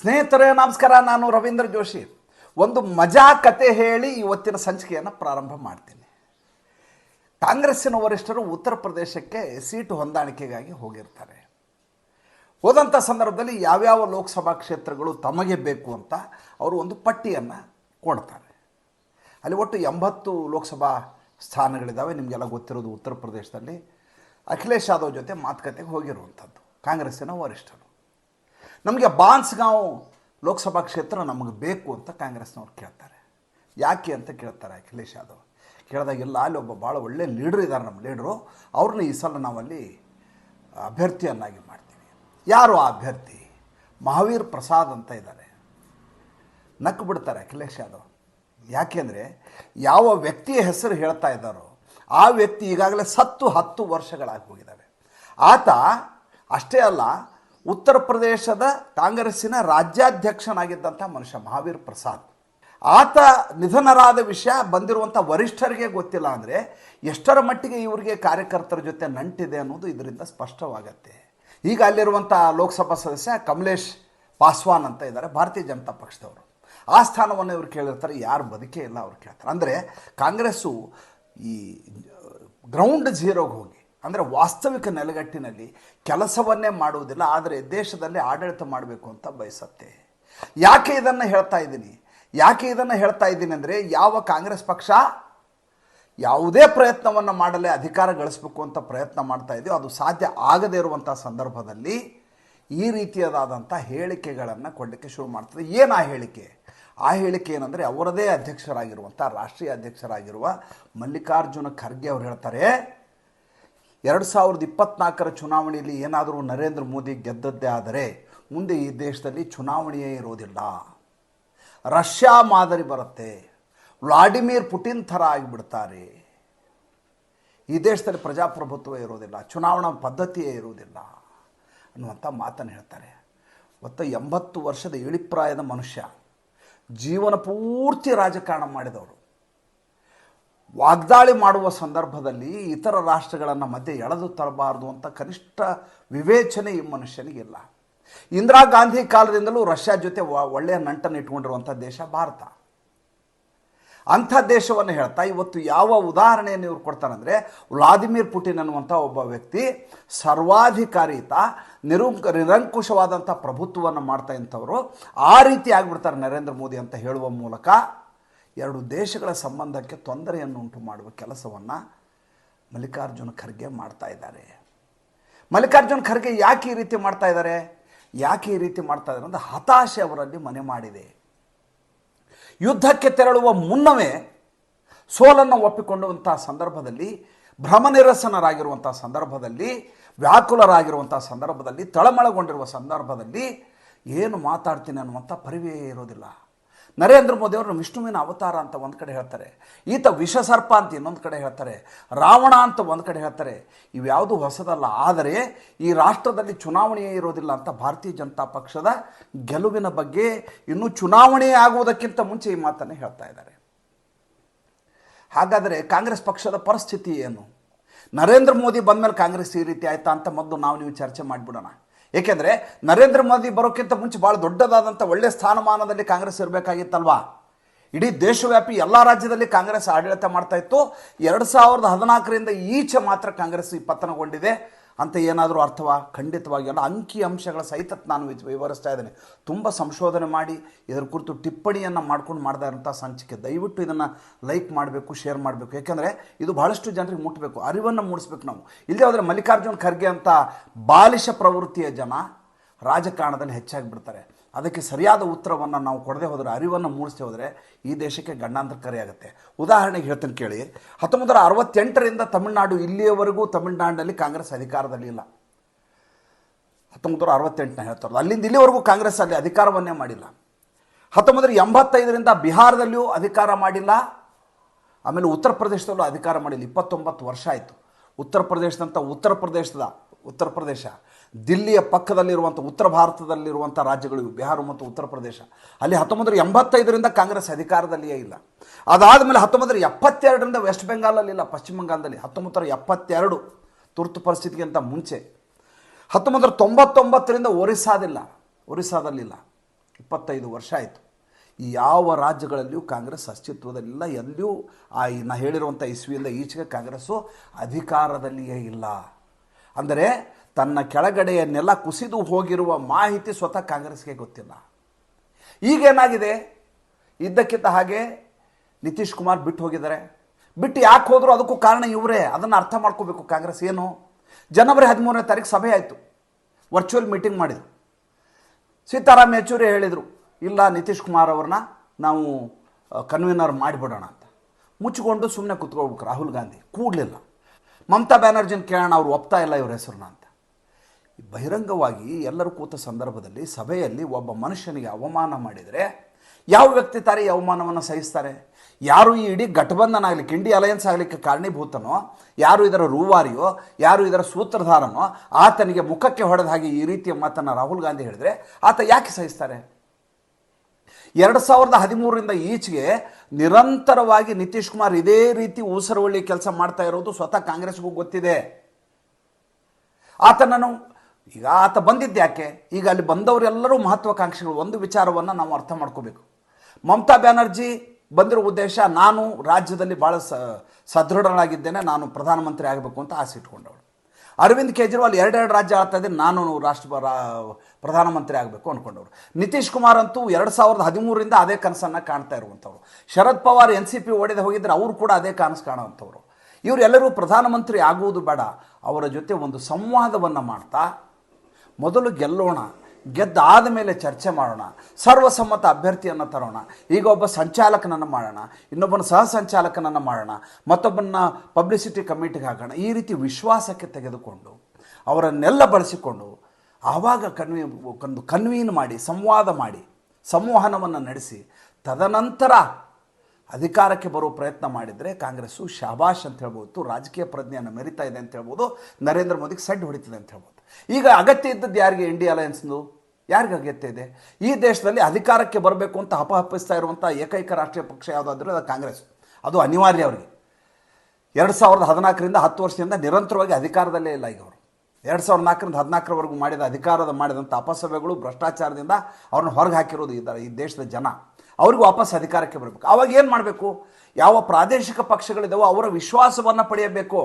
ಸ್ನೇಹಿತರೇ, ನಮಸ್ಕಾರ, ನಾನು ರವೀಂದ್ರ ಜೋಶಿ. ಒಂದು ಮಜಾ ಕತೆ ಹೇಳಿ ಇವತ್ತಿನ ಸಂಚಿಕೆಯನ್ನು ಪ್ರಾರಂಭ ಮಾಡ್ತೀನಿ. ಕಾಂಗ್ರೆಸ್ಸಿನ ವರಿಷ್ಠರು ಉತ್ತರ ಪ್ರದೇಶಕ್ಕೆ ಸೀಟು ಹೊಂದಾಣಿಕೆಗಾಗಿ ಹೋಗಿರ್ತಾರೆ. ಹೋದಂಥ ಸಂದರ್ಭದಲ್ಲಿ ಯಾವ್ಯಾವ ಲೋಕಸಭಾ ಕ್ಷೇತ್ರಗಳು ತಮಗೆ ಬೇಕು ಅಂತ ಅವರು ಒಂದು ಪಟ್ಟಿಯನ್ನು ಕೊಡ್ತಾರೆ. ಅಲ್ಲಿ ಒಟ್ಟು ಎಂಬತ್ತು ಲೋಕಸಭಾ ಸ್ಥಾನಗಳಿದ್ದಾವೆ ನಿಮಗೆಲ್ಲ ಗೊತ್ತಿರೋದು ಉತ್ತರ ಪ್ರದೇಶದಲ್ಲಿ. ಅಖಿಲೇಶ್ ಯಾದವ್ ಜೊತೆ ಮಾತುಕತೆಗೆ ಹೋಗಿರುವಂಥದ್ದು, ಕಾಂಗ್ರೆಸ್ಸಿನ ವರಿಷ್ಠರು. ನಮಗೆ ಬಾನ್ಸ್ಗಾಂವ್ ಲೋಕಸಭಾ ಕ್ಷೇತ್ರ ನಮಗೆ ಬೇಕು ಅಂತ ಕಾಂಗ್ರೆಸ್ನವ್ರು ಕೇಳ್ತಾರೆ. ಯಾಕೆ ಅಂತ ಕೇಳ್ತಾರೆ ಅಖಿಲೇಶ್ ಯಾದವ್. ಕೇಳಿದಾಗೆಲ್ಲ ಅಲ್ಲಿ ಒಬ್ಬ ಭಾಳ ಒಳ್ಳೆ ಲೀಡ್ರ್ ಇದ್ದಾರೆ ನಮ್ಮ ಲೀಡ್ರು. ಅವ್ರನ್ನ ಈ ಸಲ ನಾವಲ್ಲಿ ಅಭ್ಯರ್ಥಿಯನ್ನಾಗಿ ಮಾಡ್ತೀವಿ. ಯಾರು ಆ ಅಭ್ಯರ್ಥಿ? ಮಹಾವೀರ್ ಪ್ರಸಾದ್ ಅಂತ ಇದ್ದಾರೆ. ನಕ್ಕು ಬಿಡ್ತಾರೆ ಅಖಿಲೇಶ್ ಯಾದವ್. ಯಾಕೆಂದರೆ ಯಾವ ವ್ಯಕ್ತಿಯ ಹೆಸರು ಹೇಳ್ತಾ ಇದ್ದಾರೋ ಆ ವ್ಯಕ್ತಿ ಈಗಾಗಲೇ ಸತ್ತು ಹತ್ತು ವರ್ಷಗಳಾಗಿ ಹೋಗಿದ್ದಾವೆ. ಆತ ಅಷ್ಟೇ ಅಲ್ಲ ಉತ್ತರ ಪ್ರದೇಶದ ಕಾಂಗ್ರೆಸ್ಸಿನ ರಾಜ್ಯಾಧ್ಯಕ್ಷನಾಗಿದ್ದಂಥ ಮನುಷ್ಯ ಮಹಾವೀರ್ ಪ್ರಸಾದ್. ಆತ ನಿಧನರಾದ ವಿಷಯ ಬಂದಿರುವಂಥ ವರಿಷ್ಠರಿಗೆ ಗೊತ್ತಿಲ್ಲ ಅಂದರೆ ಎಷ್ಟರ ಮಟ್ಟಿಗೆ ಇವರಿಗೆ ಕಾರ್ಯಕರ್ತರ ಜೊತೆ ನಂಟಿದೆ ಅನ್ನೋದು ಇದರಿಂದ ಸ್ಪಷ್ಟವಾಗತ್ತೆ. ಈಗ ಅಲ್ಲಿರುವಂಥ ಲೋಕಸಭಾ ಸದಸ್ಯ ಕಮಲೇಶ್ ಪಾಸ್ವಾನ್ ಅಂತ ಇದ್ದಾರೆ, ಭಾರತೀಯ ಜನತಾ ಪಕ್ಷದವರು. ಆ ಸ್ಥಾನವನ್ನು ಇವ್ರು ಕೇಳಿರ್ತಾರೆ, ಯಾರು ಬದುಕೇ ಇಲ್ಲ ಅವ್ರು ಕೇಳ್ತಾರೆ. ಅಂದರೆ ಕಾಂಗ್ರೆಸ್ಸು ಈ ಗ್ರೌಂಡ್ ಝೀರೋಗೆ ಹೋಗಿ ಅಂದರೆ ವಾಸ್ತವಿಕ ನೆಲೆಗಟ್ಟಿನಲ್ಲಿ ಕೆಲಸವನ್ನೇ ಮಾಡುವುದಿಲ್ಲ, ಆದರೆ ದೇಶದಲ್ಲಿ ಆಡಳಿತ ಮಾಡಬೇಕು ಅಂತ ಬಯಸತ್ತೆ. ಯಾಕೆ ಇದನ್ನು ಹೇಳ್ತಾ ಇದ್ದೀನಿ? ಯಾಕೆ ಇದನ್ನು ಹೇಳ್ತಾ ಇದ್ದೀನಿ ಅಂದರೆ ಯಾವ ಕಾಂಗ್ರೆಸ್ ಪಕ್ಷ ಯಾವುದೇ ಪ್ರಯತ್ನವನ್ನು ಮಾಡಲೇ ಅಧಿಕಾರ ಗಳಿಸಬೇಕು ಅಂತ ಪ್ರಯತ್ನ ಮಾಡ್ತಾ ಇದೆಯೋ, ಅದು ಸಾಧ್ಯ ಆಗದೇ ಇರುವಂಥ ಸಂದರ್ಭದಲ್ಲಿ ಈ ರೀತಿಯಾದಂಥ ಹೇಳಿಕೆಗಳನ್ನು ಕೊಡಲಿಕ್ಕೆ ಶುರು ಮಾಡ್ತದೆ. ಏನು ಆ ಹೇಳಿಕೆ? ಆ ಹೇಳಿಕೆ ಏನಂದರೆ ಅವರದೇ ಅಧ್ಯಕ್ಷರಾಗಿರುವಂಥ ರಾಷ್ಟ್ರೀಯ ಅಧ್ಯಕ್ಷರಾಗಿರುವ ಮಲ್ಲಿಕಾರ್ಜುನ ಖರ್ಗೆ ಅವರು ಹೇಳ್ತಾರೆ ಎರಡು ಸಾವಿರದ ಇಪ್ಪತ್ನಾಲ್ಕರ ಚುನಾವಣೆಯಲ್ಲಿ ಏನಾದರೂ ನರೇಂದ್ರ ಮೋದಿ ಗೆದ್ದದ್ದೇ ಆದರೆ ಮುಂದೆ ಈ ದೇಶದಲ್ಲಿ ಚುನಾವಣೆಯೇ ಇರೋದಿಲ್ಲ. ರಷ್ಯಾ ಮಾದರಿ ಬರುತ್ತೆ. ವ್ಲಾಡಿಮಿರ್ ಪುಟಿನ್ ಥರ ಆಗಿಬಿಡ್ತಾರೆ. ಈ ದೇಶದಲ್ಲಿ ಪ್ರಜಾಪ್ರಭುತ್ವ ಇರೋದಿಲ್ಲ, ಚುನಾವಣಾ ಪದ್ಧತಿಯೇ ಇರುವುದಿಲ್ಲ ಅನ್ನುವಂಥ ಮಾತನ್ನು ಹೇಳ್ತಾರೆ. ಮತ್ತು ಎಂಬತ್ತು ವರ್ಷದ ಇಳಿಪ್ರಾಯದ ಮನುಷ್ಯ ಜೀವನ ಪೂರ್ತಿ ರಾಜಕಾರಣ ಮಾಡಿದವರು. ವಾಗ್ದಾಳಿ ಮಾಡುವ ಸಂದರ್ಭದಲ್ಲಿ ಇತರ ರಾಷ್ಟ್ರಗಳನ್ನು ಮಧ್ಯೆ ಎಳೆದು ತರಬಾರದು ಅಂತ ಕನಿಷ್ಠ ವಿವೇಚನೆ ಈ ಮನುಷ್ಯನಿಗಿಲ್ಲ ಇಂದಿರಾ ಗಾಂಧಿ ಕಾಲದಿಂದಲೂ ರಷ್ಯಾ ಜೊತೆ ಒಳ್ಳೆಯ ನಂಟನ್ನು ಇಟ್ಕೊಂಡಿರುವಂಥ ದೇಶ ಭಾರತ. ಅಂಥ ದೇಶವನ್ನು ಹೇಳ್ತಾ ಇವತ್ತು ಯಾವ ಉದಾಹರಣೆಯನ್ನು ಇವ್ರು ಕೊಡ್ತಾರಂದರೆ ವ್ಲಾದಿಮಿರ್ ಪುಟಿನ್ ಅನ್ನುವಂಥ ಒಬ್ಬ ವ್ಯಕ್ತಿ ಸರ್ವಾಧಿಕಾರಿತ ನಿರಂಕ ನಿರಂಕುಶವಾದಂಥ ಪ್ರಭುತ್ವವನ್ನು ಮಾಡ್ತಾ ಇಂಥವರು. ಆ ರೀತಿ ಆಗಿಬಿಡ್ತಾರೆ ನರೇಂದ್ರ ಮೋದಿ ಅಂತ ಹೇಳುವ ಮೂಲಕ. ಎರಡು ದೇಶಗಳ ಸಂಬಂಧಕ್ಕೆ ತೊಂದರೆಯನ್ನು ಉಂಟು ಮಾಡುವ ಕೆಲಸವನ್ನು ಮಲ್ಲಿಕಾರ್ಜುನ ಖರ್ಗೆ ಮಾಡ್ತಾ ಇದ್ದಾರೆ. ಮಲ್ಲಿಕಾರ್ಜುನ ಖರ್ಗೆ ಯಾಕೆ ಈ ರೀತಿ ಮಾಡ್ತಾ ಇದ್ದಾರೆ? ಯಾಕೆ ಈ ರೀತಿ ಮಾಡ್ತಾ ಇದ್ದಾರೆ ಅಂದರೆ ಹತಾಶೆ ಅವರಲ್ಲಿ ಮನೆ ಮಾಡಿದೆ. ಯುದ್ಧಕ್ಕೆ ತೆರಳುವ ಮುನ್ನವೇ ಸೋಲನ್ನು ಒಪ್ಪಿಕೊಂಡಂಥ ಸಂದರ್ಭದಲ್ಲಿ ಭ್ರಮನಿರಸನರಾಗಿರುವಂಥ ಸಂದರ್ಭದಲ್ಲಿ ವ್ಯಾಕುಲರಾಗಿರುವಂಥ ಸಂದರ್ಭದಲ್ಲಿ, ತಳಮಳಗೊಂಡಿರುವ ಸಂದರ್ಭದಲ್ಲಿ ಏನು ಮಾತಾಡ್ತೀನಿ ಅನ್ನುವಂಥ ಪರಿವೇ ಇರೋದಿಲ್ಲ. ನರೇಂದ್ರ ಮೋದಿ ಅವರು ವಿಷ್ಣುವಿನ ಅವತಾರ ಅಂತ ಒಂದು ಕಡೆ ಹೇಳ್ತಾರೆ. ಈತ ವಿಷಸರ್ಪ ಅಂತ ಇನ್ನೊಂದು ಕಡೆ ಹೇಳ್ತಾರೆ. ರಾವಣ ಅಂತ ಒಂದು ಕಡೆ ಹೇಳ್ತಾರೆ. ಇವ್ಯಾವುದು ಹೊಸದಲ್ಲ. ಆದರೆ ಈ ರಾಷ್ಟ್ರದಲ್ಲಿ ಚುನಾವಣೆಯೇ ಇರೋದಿಲ್ಲ ಅಂತ ಭಾರತೀಯ ಜನತಾ ಪಕ್ಷದ ಗೆಲುವಿನ ಬಗ್ಗೆ ಇನ್ನೂ ಚುನಾವಣೆ ಆಗುವುದಕ್ಕಿಂತ ಮುಂಚೆ ಈ ಮಾತನ್ನು ಹೇಳ್ತಾ ಇದ್ದಾರೆ. ಹಾಗಾದರೆ ಕಾಂಗ್ರೆಸ್ ಪಕ್ಷದ ಪರಿಸ್ಥಿತಿ ಏನು? ನರೇಂದ್ರ ಮೋದಿ ಬಂದಮೇಲೆ ಕಾಂಗ್ರೆಸ್ ಈ ರೀತಿ ಆಯ್ತಾ ಅಂತ ಮೊದಲು ನಾವು ನೀವು ಚರ್ಚೆ ಮಾಡಿಬಿಡೋಣ. ಏಕೆಂದರೆ ನರೇಂದ್ರ ಮೋದಿ ಬರೋಕ್ಕಿಂತ ಮುಂಚೆ ಭಾಳ ದೊಡ್ಡದಾದಂಥ ಒಳ್ಳೆಯ ಸ್ಥಾನಮಾನದಲ್ಲಿ ಕಾಂಗ್ರೆಸ್ ಇರಬೇಕಾಗಿತ್ತಲ್ವಾ? ಇಡೀ ದೇಶವ್ಯಾಪಿ ಎಲ್ಲ ರಾಜ್ಯದಲ್ಲಿ ಕಾಂಗ್ರೆಸ್ ಆಡಳಿತ ಮಾಡ್ತಾ ಇತ್ತು. ಎರಡು ಸಾವಿರದ ಹದಿನಾಲ್ಕರಿಂದ ಈಚೆ ಮಾತ್ರ ಕಾಂಗ್ರೆಸ್ ಪತನಗೊಂಡಿದೆ ಅಂತ ಏನಾದರೂ ಅರ್ಥವಾ? ಖಂಡಿತವಾಗಿ. ಅಲ್ಲ ಅಂಕಿ ಅಂಶಗಳ ಸಹಿತ ನಾನು ವಿವರಿಸ್ತಾ ಇದ್ದೇನೆ. ತುಂಬ ಸಂಶೋಧನೆ ಮಾಡಿ, ಇದರ ಕುರಿತು ಟಿಪ್ಪಣಿಯನ್ನು ಮಾಡ್ಕೊಂಡು ಮಾಡ್ತಾ ಇರೋಂಥ ಸಂಚಿಕೆ. ದಯವಿಟ್ಟು ಇದನ್ನು ಲೈಕ್ ಮಾಡಬೇಕು, ಶೇರ್ ಮಾಡಬೇಕು. ಯಾಕೆಂದರೆ ಇದು ಬಹಳಷ್ಟು ಜನರಿಗೆ ಮುಟ್ಟಬೇಕು ಅರಿವನ್ನು ಮೂಡಿಸ್ಬೇಕು ನಾವು. ಇಲ್ಲದೆ ಆದರೆ ಮಲ್ಲಿಕಾರ್ಜುನ್ ಖರ್ಗೆ ಅಂತ ಬಾಲಿಶ ಪ್ರವೃತ್ತಿಯ ಜನ ರಾಜಕಾರಣದಲ್ಲಿ ಹೆಚ್ಚಾಗಿ ಬಿಡ್ತಾರೆ. ಅದಕ್ಕೆ ಸರಿಯಾದ ಉತ್ತರವನ್ನು ನಾವು ಕೊಡದೆ ಹೋದರೆ, ಅರಿವನ್ನು ಮೂಡಿಸದೆ ಹೋದರೆ ಈ ದೇಶಕ್ಕೆ ಗಂಡಾಂತರಕಾರಿ ಆಗುತ್ತೆ. ಉದಾಹರಣೆಗೆ ಹೇಳ್ತೀನಿ ಕೇಳಿ ಹತ್ತೊಂಬತ್ತು ನೂರ ಅರವತ್ತೆಂಟರಿಂದ ತಮಿಳುನಾಡು ಇಲ್ಲಿಯವರೆಗೂ ತಮಿಳುನಾಡಿನಲ್ಲಿ ಕಾಂಗ್ರೆಸ್ ಅಧಿಕಾರದಲ್ಲಿ ಇಲ್ಲ. ಹತ್ತೊಂಬತ್ತು ನೂರ ಅರವತ್ತೆಂಟನ ಹೇಳ್ತಾರೆ ಅಲ್ಲಿಂದ ಇಲ್ಲಿವರೆಗೂ ಕಾಂಗ್ರೆಸ್ ಅಲ್ಲಿ ಅಧಿಕಾರವನ್ನೇ ಮಾಡಿಲ್ಲ. ಹತ್ತೊಂಬತ್ತು ನೂರ ಎಂಬತ್ತೈದರಿಂದ ಬಿಹಾರದಲ್ಲಿಯೂ ಅಧಿಕಾರ ಮಾಡಿಲ್ಲ. ಆಮೇಲೆ ಉತ್ತರ ಪ್ರದೇಶದಲ್ಲೂ ಅಧಿಕಾರ ಮಾಡಿಲ್ಲ. ಇಪ್ಪತ್ತೊಂಬತ್ತು ವರ್ಷ ಆಯಿತು. ಉತ್ತರ ಪ್ರದೇಶದಂಥ ಉತ್ತರ ಪ್ರದೇಶದ, ಉತ್ತರ ಪ್ರದೇಶ. ದಿಲ್ಲಿಯ ಪಕ್ಕದಲ್ಲಿರುವಂಥ ಉತ್ತರ ಭಾರತದಲ್ಲಿರುವಂಥ ರಾಜ್ಯಗಳು ಬಿಹಾರ ಮತ್ತು ಉತ್ತರ ಪ್ರದೇಶ. ಅಲ್ಲಿ ಹತ್ತೊಂಬತ್ತರ ಎಂಬತ್ತೈದರಿಂದ ಕಾಂಗ್ರೆಸ್ ಅಧಿಕಾರದಲ್ಲಿಯೇ ಇಲ್ಲ. ಅದಾದ ಮೇಲೆ ನೂರ ಎಪ್ಪತ್ತೆರಡರಿಂದ ವೆಸ್ಟ್ ಬೆಂಗಾಲಲ್ಲಿ ಇಲ್ಲ, ಪಶ್ಚಿಮ ಬಂಗಾಲದಲ್ಲಿ ಹತ್ತೊಂಬತ್ತರ ಎಪ್ಪತ್ತೆರಡು ತುರ್ತು ಪರಿಸ್ಥಿತಿಗಿಂತ ಮುಂಚೆ. ಹತ್ತೊಂಬತ್ತರ ತೊಂಬತ್ತೊಂಬತ್ತರಿಂದ ಒರಿಸ್ಸಾದಿಲ್ಲ, ಒರಿಸ್ಸಾದಲ್ಲಿಲ್ಲ. ಇಪ್ಪತ್ತೈದು ವರ್ಷ ಆಯಿತು. ಯಾವ ರಾಜ್ಯಗಳಲ್ಲಿಯೂ ಕಾಂಗ್ರೆಸ್ ಅಸ್ತಿತ್ವದಲ್ಲಿಲ್ಲ. ಎಲ್ಲಿಯೂ ಆ ನಾ ಹೇಳಿರುವಂಥ ಇಸ್ವಿಯಿಂದ ಈಚೆಗೆ ಕಾಂಗ್ರೆಸ್ಸು ಅಧಿಕಾರದಲ್ಲಿಯೇ ಇಲ್ಲ. ಅಂದರೆ ತನ್ನ ಕೆಳಗಡೆಯನ್ನೆಲ್ಲ ಕುಸಿದು ಹೋಗಿರುವ ಮಾಹಿತಿ ಸ್ವತಃ ಕಾಂಗ್ರೆಸ್ಗೆ ಗೊತ್ತಿಲ್ಲ. ಈಗೇನಾಗಿದೆ ಇದ್ದಕ್ಕಿದ್ದ ಹಾಗೆ ನಿತೀಶ್ ಕುಮಾರ್ ಬಿಟ್ಟು ಹೋಗಿದ್ದಾರೆ. ಬಿಟ್ಟು ಯಾಕೆ ಹೋದರೂ ಅದಕ್ಕೂ ಕಾರಣ ಇವರೇ. ಅದನ್ನು ಅರ್ಥ ಮಾಡ್ಕೋಬೇಕು ಕಾಂಗ್ರೆಸ್ ಏನು? ಜನವರಿ ಹದಿಮೂರನೇ ತಾರೀಕು ಸಭೆ ಆಯಿತು. ವರ್ಚುವಲ್ ಮೀಟಿಂಗ್ ಮಾಡಿದರು. ಸೀತಾರಾಮ್ ಯೆಚೂರಿ ಹೇಳಿದರು, ಇಲ್ಲ ನಿತೀಶ್ ಕುಮಾರ್ ಅವ್ರನ್ನ ನಾವು ಕನ್ವೀನರ್ ಮಾಡಿಬಿಡೋಣ ಅಂತ. ಮುಚ್ಚಿಕೊಂಡು ಸುಮ್ಮನೆ ಕುತ್ಕೊಳ್ಬೇಕು ರಾಹುಲ್ ಗಾಂಧಿ. ಕೂಡಲಿಲ್ಲ. ಮಮತಾ ಬ್ಯಾನರ್ಜಿನ ಕೇಳೋಣ ಅವ್ರು ಒಪ್ತಾ ಇಲ್ಲ ಇವ್ರ ಹೆಸರನ್ನ ಅಂತ. ಬಹಿರಂಗವಾಗಿ ಎಲ್ಲರೂ ಕೂತ ಸಂದರ್ಭದಲ್ಲಿ ಸಭೆಯಲ್ಲಿ ಒಬ್ಬ ಮನುಷ್ಯನಿಗೆ ಅವಮಾನ ಮಾಡಿದರೆ ಯಾವ ವ್ಯಕ್ತಿ ತಾರೆ ಈ ಅವಮಾನವನ್ನು ಸಹಿಸ್ತಾರೆ? ಯಾರು ಈ ಇಡೀ ಘಟಬಂಧನ ಆಗಲಿಕ್ಕೆ ಇಂಡಿ ಅಲಯನ್ಸ್ ಆಗಲಿಕ್ಕೆ ಕಾರಣೀಭೂತನೋ, ಯಾರು ಇದರ ರೂವಾರಿಯೋ, ಯಾರು ಇದರ ಸೂತ್ರಧಾರನೋ, ಆತನಿಗೆ ಮುಖಕ್ಕೆ ಹೊಡೆದ ಹಾಗೆ ಈ ರೀತಿಯ ಮಾತನ್ನು ರಾಹುಲ್ ಗಾಂಧಿ ಹೇಳಿದರೆ ಆತ ಯಾಕೆ ಸಹಿಸ್ತಾರೆ? ಎರಡು ಸಾವಿರದ ಹದಿಮೂರರಿಂದ ಈಚೆಗೆ ನಿರಂತರವಾಗಿ ನಿತೀಶ್ ಕುಮಾರ್ ಇದೇ ರೀತಿ ಊಸರವಳ್ಳಿ ಕೆಲಸ ಮಾಡ್ತಾ ಇರೋದು ಸ್ವತಃ ಕಾಂಗ್ರೆಸ್ಗೂ ಗೊತ್ತಿದೆ. ಆತನನ್ನು ಈಗ ಆತ ಬಂದಿದ್ದು ಯಾಕೆ? ಈಗ ಅಲ್ಲಿ ಬಂದವರೆಲ್ಲರೂ ಮಹತ್ವಾಕಾಂಕ್ಷಿಗಳು, ಒಂದು ವಿಚಾರವನ್ನು ನಾವು ಅರ್ಥ ಮಾಡ್ಕೋಬೇಕು. ಮಮತಾ ಬ್ಯಾನರ್ಜಿ ಬಂದಿರೋ ಉದ್ದೇಶ, ನಾನು ರಾಜ್ಯದಲ್ಲಿ ಭಾಳ ಸದೃಢನಾಗಿದ್ದೇನೆ, ನಾನು ಪ್ರಧಾನಮಂತ್ರಿ ಆಗಬೇಕು ಅಂತ ಆಸೆ ಇಟ್ಕೊಂಡವಳು. ಅರವಿಂದ್ ಕೇಜ್ರಿವಾಲ್ ಎರಡೆರಡು ರಾಜ್ಯ ಆಳ್ತಾ ಇದ್ದೀನಿ ನಾನು ರಾಷ್ಟ್ರ ಪ್ರಧಾನಮಂತ್ರಿ ಆಗಬೇಕು ಅಂದ್ಕೊಂಡವ್ರು ನಿತೀಶ್ ಕುಮಾರ್ ಅಂತೂ ಎರಡು ಸಾವಿರದ ಹದಿಮೂರರಿಂದ ಅದೇ ಕನಸನ್ನು ಕಾಣ್ತಾ ಇರುವಂಥವ್ರು. Sharad Pawar N C P ಓಡಿದ ಹೋಗಿದ್ರೆ ಅವರು ಕೂಡ ಅದೇ ಕನಸು ಕಾಣುವಂಥವ್ರು. ಇವರೆಲ್ಲರೂ ಪ್ರಧಾನಮಂತ್ರಿ ಆಗುವುದು ಬೇಡ. ಅವರ ಜೊತೆ ಒಂದು ಸಂವಾದವನ್ನು ಮಾಡ್ತಾ ಮೊದಲು ಗೆಲ್ಲೋಣ. ಗೆದ್ದಾದ ಮೇಲೆ ಚರ್ಚೆ ಮಾಡೋಣ, ಸರ್ವಸಮ್ಮತ ಅಭ್ಯರ್ಥಿಯನ್ನು ತರೋಣ, ಈಗ ಒಬ್ಬ ಸಂಚಾಲಕನನ್ನು ಮಾಡೋಣ, ಇನ್ನೊಬ್ಬನ ಸಹ ಸಂಚಾಲಕನನ್ನು ಮಾಡೋಣ ಮತ್ತೊಬ್ಬನ ಪಬ್ಲಿಸಿಟಿ ಕಮಿಟಿಗೆ ಹಾಕೋಣ, ಈ ರೀತಿ ವಿಶ್ವಾಸಕ್ಕೆ ತೆಗೆದುಕೊಂಡು, ಅವರನ್ನೆಲ್ಲ ಬಳಸಿಕೊಂಡು, ಆವಾಗ ಕನ್ವಿ, ಒಂದು ಕನ್ವೀನ್ ಮಾಡಿ, ಸಂವಾದ ಮಾಡಿ, ಸಂವಹನವನ್ನು ನಡೆಸಿ, ತದನಂತರ ಅಧಿಕಾರಕ್ಕೆ ಬರೋ ಪ್ರಯತ್ನ ಮಾಡಿದರೆ ಕಾಂಗ್ರೆಸ್ಸು ಶಾಬಾಷ್ ಅಂತ ಹೇಳ್ಬೋದು, ರಾಜಕೀಯ ಪ್ರಜ್ಞೆಯನ್ನು ಮೆರಿತಾ ಇದೆ ಅಂತ ಹೇಳ್ಬೋದು, ನರೇಂದ್ರ ಮೋದಿಗೆ ಸೆಡ್ ಹೊಡಿತಿದೆ ಅಂತ ಹೇಳ್ಬೋದು. ಈಗ ಅಗತ್ಯ ಇದ್ದದ್ದು ಯಾರಿಗೆ? ಇಂಡಿಯಾ ಅಲಯನ್ಸ್ದು. ಯಾರಿಗೆ ಅಗತ್ಯ ಇದೆ? ಈ ದೇಶದಲ್ಲಿ ಅಧಿಕಾರಕ್ಕೆ ಬರಬೇಕು ಅಂತ ಅಪಹಪಿಸ್ತಾ ಇರುವಂಥ ಏಕೈಕ ರಾಷ್ಟ್ರೀಯ ಪಕ್ಷ ಯಾವುದಾದ್ರೂ ಅದು ಕಾಂಗ್ರೆಸ್. ಅದು ಅನಿವಾರ್ಯ ಅವರಿಗೆ. ಎರಡು ಸಾವಿರದ ಹದಿನಾಲ್ಕರಿಂದ ಹತ್ತು ವರ್ಷದಿಂದ ನಿರಂತರವಾಗಿ ಅಧಿಕಾರದಲ್ಲೇ ಇಲ್ಲ ಈಗ ಅವರು. ಎರಡು ಸಾವಿರದ ನಾಲ್ಕರಿಂದ ಹದಿನಾಲ್ಕರವರೆಗೂ ಮಾಡಿದ ಅಧಿಕಾರದ ಮಾಡಿದಂಥ ಅಪಸಭೆಗಳು ಭ್ರಷ್ಟಾಚಾರದಿಂದ ಅವ್ರನ್ನ ಹೊರಗೆ ಹಾಕಿರೋದು ಈ ದೇಶದ ಜನ. ಅವ್ರಿಗೆ ವಾಪಸ್ ಅಧಿಕಾರಕ್ಕೆ ಬರಬೇಕು. ಅವಾಗ ಏನು ಮಾಡಬೇಕು? ಯಾವ ಪ್ರಾದೇಶಿಕ ಪಕ್ಷಗಳಿದಾವೋ ಅವರ ವಿಶ್ವಾಸವನ್ನು ಪಡೆಯಬೇಕು.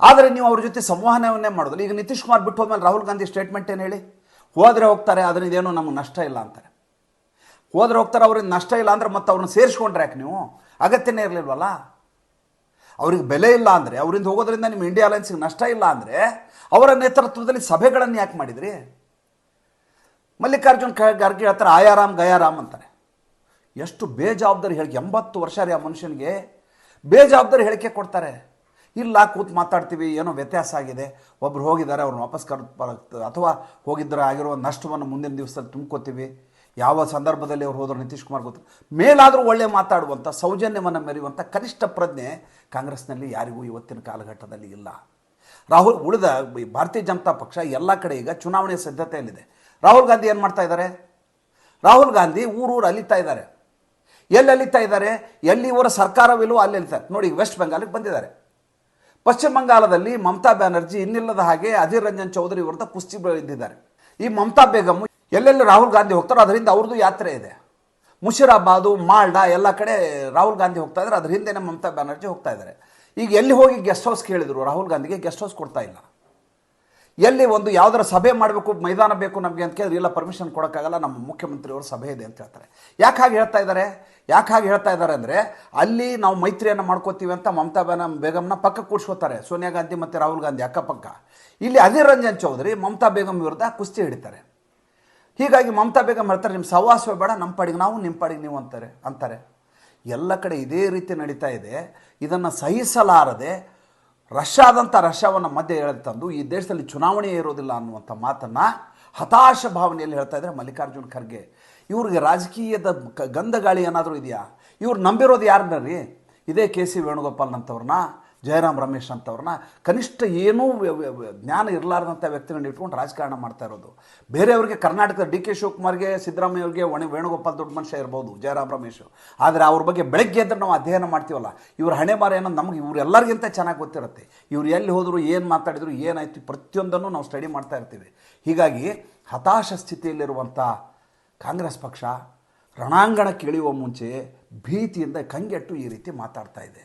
ಆದರೆ ನೀವು ಅವ್ರ ಜೊತೆ ಸಂವಹನವನ್ನೇ ಮಾಡೋದಿಲ್ಲ. ಈಗ ನಿತೀಶ್ ಕುಮಾರ್ ಬಿಟ್ಟು ಹೋದ್ಮೇಲೆ ರಾಹುಲ್ ಗಾಂಧಿ ಸ್ಟೇಟ್ಮೆಂಟ್ ಏನು ಹೇಳಿ? ಹೋದರೆ ಹೋಗ್ತಾರೆ ಅದರಿಂದ ಏನೂ ನಮಗೆ ನಷ್ಟ ಇಲ್ಲ ಅಂತಾರೆ. ಹೋದರೆ ಹೋಗ್ತಾರೆ, ಅವ್ರಿಗೆ ನಷ್ಟ ಇಲ್ಲ ಅಂದ್ರೆ ಮತ್ತೆ ಅವ್ರನ್ನ ಸೇರಿಸ್ಕೊಂಡ್ರೆ ಯಾಕೆ ನೀವು? ಅಗತ್ಯನೇ ಇರಲಿಲ್ವಲ್ಲ? ಅವ್ರಿಗೆ ಬೆಲೆ ಇಲ್ಲ ಅಂದರೆ, ಅವರಿಂದ ಹೋಗೋದ್ರಿಂದ ನಿಮ್ಮ ಇಂಡಿಯಾ ಅಲಯನ್ಸ್ಗೆ ನಷ್ಟ ಇಲ್ಲ ಅಂದರೆ, ಅವರ ನೇತೃತ್ವದಲ್ಲಿ ಸಭೆಗಳನ್ನು ಯಾಕೆ ಮಾಡಿದ್ರಿ? ಮಲ್ಲಿಕಾರ್ಜುನ್ ಖರ್ಗೆ ಹೇಳ್ತಾರೆ ಆಯಾರಾಮ್ ಗಯಾರಾಮ್ ಅಂತಾರೆ. ಎಷ್ಟು ಬೇಜವಾಬ್ದಾರಿ ಹೇಳಿಕೆ ಎಂಬತ್ತು ವರ್ಷ ರೀ ಆ ಮನುಷ್ಯನಿಗೆ. ಬೇಜವಾಬ್ದಾರಿ ಹೇಳಿಕೆ ಕೊಡ್ತಾರೆ. ಇಲ್ಲ, ಕೂತು ಮಾತಾಡ್ತೀವಿ, ಏನೋ ವ್ಯತ್ಯಾಸ ಆಗಿದೆ. ಒಬ್ರು ಹೋಗಿದ್ದಾರೆ, ಅವ್ರನ್ನ ವಾಪಸ್ ಕರ್ ಅಥವಾ ಹೋಗಿದ್ದರೆ ಆಗಿರುವ ನಷ್ಟವನ್ನು ಮುಂದಿನ ದಿವಸದಲ್ಲಿ ತುಂಬ್ಕೋತೀವಿ. ಯಾವ ಸಂದರ್ಭದಲ್ಲಿ ಅವ್ರು ಹೋದ್ರು ನಿತೀಶ್ ಕುಮಾರ್ ಗೊತ್ತು. ಮೇಲಾದರೂ ಒಳ್ಳೆ ಮಾತಾಡುವಂಥ ಸೌಜನ್ಯವನ್ನು ಮೆರೆಯುವಂಥ ಕನಿಷ್ಠ ಪ್ರಜ್ಞೆ ಕಾಂಗ್ರೆಸ್ನಲ್ಲಿ ಯಾರಿಗೂ ಇವತ್ತಿನ ಕಾಲಘಟ್ಟದಲ್ಲಿ ಇಲ್ಲ. ರಾಹುಲ್ ಉಳಿದ ಭಾರತೀಯ ಜನತಾ ಪಕ್ಷ ಎಲ್ಲ ಕಡೆ ಈಗ ಚುನಾವಣೆ ಸಿದ್ಧತೆಯಲ್ಲಿದೆ. ರಾಹುಲ್ ಗಾಂಧಿ ಏನು ಮಾಡ್ತಾ ಇದ್ದಾರೆ ರಾಹುಲ್ ಗಾಂಧಿ ಊರೂರು ಅಲಿತಾ ಇದ್ದಾರೆ ಎಲ್ಲಿ ಅಲಿತಾ ಇದ್ದಾರೆ ಎಲ್ಲಿ ಇವರ ಸರ್ಕಾರವಿಲ್ಲವೋ ಅಲ್ಲಿ ಅಲಿತಾರೆ ನೋಡಿ ವೆಸ್ಟ್ ಬೆಂಗಾಲಿಗೆ ಬಂದಿದ್ದಾರೆ. ಪಶ್ಚಿಮ ಬಂಗಾಳದಲ್ಲಿ ಮಮತಾ ಬ್ಯಾನರ್ಜಿ ಇನ್ನಿಲ್ಲದ ಹಾಗೆ ಅಧೀರ್ ರಂಜನ್ ಚೌಧರಿ ವಿರುದ್ಧ ಕುಸ್ತಿ ಬೆಳೆದಿದ್ದಾರೆ ಈ ಮಮತಾ ಬೇಗಮ್ ಎಲ್ಲೆಲ್ಲಿ ರಾಹುಲ್ ಗಾಂಧಿ ಹೋಗ್ತಾರೋ ಅದರಿಂದ ಅವ್ರದ್ದು ಯಾತ್ರೆ ಇದೆ. ಮುಷಿರಾಬಾದು, ಮಾಲ್ಡಾ ಎಲ್ಲ ಕಡೆ ರಾಹುಲ್ ಗಾಂಧಿ ಹೋಗ್ತಾ ಇದ್ದಾರೆ. ಅದ್ರ ಹಿಂದೆನೇ ಮಮತಾ ಬ್ಯಾನರ್ಜಿ ಹೋಗ್ತಾ ಇದ್ದಾರೆ. ಈಗ ಎಲ್ಲಿ ಹೋಗಿ ಗೆಸ್ಟ್ ಹೌಸ್ ಕೇಳಿದರು ರಾಹುಲ್ ಗಾಂಧಿಗೆ ಗೆಸ್ಟ್ ಹೌಸ್ ಕೊಡ್ತಾ ಇಲ್ಲ. ಎಲ್ಲಿ ಒಂದು ಯಾವ್ದಾರ ಸಭೆ ಮಾಡಬೇಕು, ಮೈದಾನ ಬೇಕು ನಮಗೆ ಅಂತ ಕೇಳಿದ್ರೆ ಇಲ್ಲ ಪರ್ಮಿಷನ್ ಕೊಡೋಕ್ಕಾಗಲ್ಲ, ನಮ್ಮ ಮುಖ್ಯಮಂತ್ರಿಯವರು ಸಭೆ ಇದೆ ಅಂತ ಹೇಳ್ತಾರೆ. ಯಾಕೆ ಹಾಗೆ ಹೇಳ್ತಾ ಇದ್ದಾರೆ? ಯಾಕೆ ಹಾಗೆ ಹೇಳ್ತಾ ಇದ್ದಾರೆ ಅಂದರೆ ಅಲ್ಲಿ ನಾವು ಮೈತ್ರಿಯನ್ನು ಮಾಡ್ಕೋತೀವಿ ಅಂತ ಮಮತಾ ಬ್ಯಾನ ಬೇಗಮ್ನ ಪಕ್ಕ ಕೂಡ್ಸ್ಕೋತಾರೆ. ಸೋನಿಯಾ ಗಾಂಧಿ ಮತ್ತು ರಾಹುಲ್ ಗಾಂಧಿ ಅಕ್ಕಪಕ್ಕ. ಇಲ್ಲಿ ಅಧೀರ್ ರಂಜನ್ ಚೌಧರಿ ಮಮತಾ ಬೇಗಮ್ ವಿರುದ್ಧ ಕುಸ್ತಿ ಹಿಡಿತಾರೆ. ಹೀಗಾಗಿ ಮಮತಾ ಬೇಗಂ ಹೇಳ್ತಾರೆ ನಿಮ್ಮ ಸಹವಾಸವೇ ಬೇಡ ನಮ್ಮ ಪಾಡಿಗೆ ನಾವು ನಿಮ್ಮ ಪಾಡಿಗೆ ನೀವು ಅಂತಾರೆ ಅಂತಾರೆ. ಎಲ್ಲ ಕಡೆ ಇದೇ ರೀತಿ ನಡೀತಾ ಇದೆ. ಇದನ್ನು ಸಹಿಸಲಾರದೆ ರಷ್ಯಾದಂಥ ರಷ್ಯಾವನ್ನು ಮಧ್ಯೆ ಹೇಳಿ ತಂದು ಈ ದೇಶದಲ್ಲಿ ಚುನಾವಣೆ ಇರೋದಿಲ್ಲ ಅನ್ನುವಂಥ ಮಾತನ್ನು ಹತಾಶ ಭಾವನೆಯಲ್ಲಿ ಹೇಳ್ತಾ ಇದ್ದಾರೆ ಮಲ್ಲಿಕಾರ್ಜುನ ಖರ್ಗೆ. ಇವ್ರಿಗೆ ರಾಜಕೀಯದ ಗಂಧ ಗಾಳಿ ಏನಾದರೂ ಇದೆಯಾ? ಇವ್ರು ನಂಬಿರೋದು ಯಾರನ್ನ ರೀ? ಇದೇ ಕೆ ಸಿ ವೇಣುಗೋಪಾಲ್ ಅಂತವ್ರನ್ನ ಜಯರಾಮ್ ರಮೇಶ್ ಅಂತವ್ರನ್ನ ಕನಿಷ್ಠ ಏನೂ ಜ್ಞಾನ ಇರಲಾರ್ದಂಥ ವ್ಯಕ್ತಿಗಳನ್ನ ಇಟ್ಕೊಂಡು ರಾಜಕಾರಣ ಮಾಡ್ತಾ ಇರೋದು. ಬೇರೆಯವ್ರಿಗೆ ಕರ್ನಾಟಕದ ಡಿ ಕೆ ಶಿವಕುಮಾರ್ಗೆ ಸಿದ್ದರಾಮಯ್ಯವ್ರಿಗೆ ಒಣ ವೇಣುಗೋಪಾಲ್ ದೊಡ್ಡ ಮನುಷ್ಯ ಇರ್ಬೋದು, ಜಯರಾಮ್ ರಮೇಶ್. ಆದರೆ ಅವ್ರ ಬಗ್ಗೆ ಬೆಳಗ್ಗೆ ಎದ್ರೆ ನಾವು ಅಧ್ಯಯನ ಮಾಡ್ತೀವಲ್ಲ, ಇವ್ರ ಹಣೆ ಬಾರ ಏನೋ ನಮಗೆ ಇವರೆಲ್ಲರಿಗಿಂತ ಚೆನ್ನಾಗಿ ಗೊತ್ತಿರುತ್ತೆ. ಇವ್ರು ಎಲ್ಲಿ ಹೋದರು, ಏನು ಮಾತಾಡಿದ್ರು, ಏನಾಯ್ತು ಪ್ರತಿಯೊಂದನ್ನು ನಾವು ಸ್ಟಡಿ ಮಾಡ್ತಾ ಇರ್ತೀವಿ. ಹೀಗಾಗಿ ಹತಾಶ ಸ್ಥಿತಿಯಲ್ಲಿರುವಂಥ ಕಾಂಗ್ರೆಸ್ ಪಕ್ಷ ರಣಾಂಗಣಕ್ಕೆ ಇಳಿಯುವ ಮುಂಚೆ ಭೀತಿಯಿಂದ ಕಂಗೆಟ್ಟು ಈ ರೀತಿ ಮಾತಾಡ್ತಾ ಇದೆ.